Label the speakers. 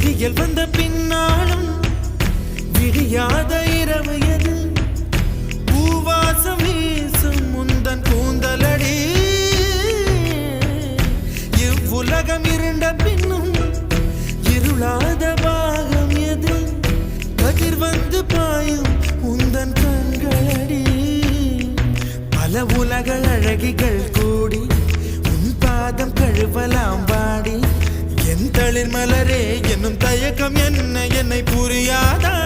Speaker 1: விடியல் வந்த பின்னாலும் விடியாத இரவு எது? பூவாசம் வீசும் முந்தன் கூந்தலடி. இவ்வுலகம் இருண்ட பின்னும் இருளாத பாகம் எது? கதிர் வந்து பாயும் உந்தன் கண்களடி. பல உலக அழகிகள் கூடி உன் பாதம் கழுவலாம் பாடி என் மலரே என்னும் தயக்கம் என்ன? என்னை புரியாதா?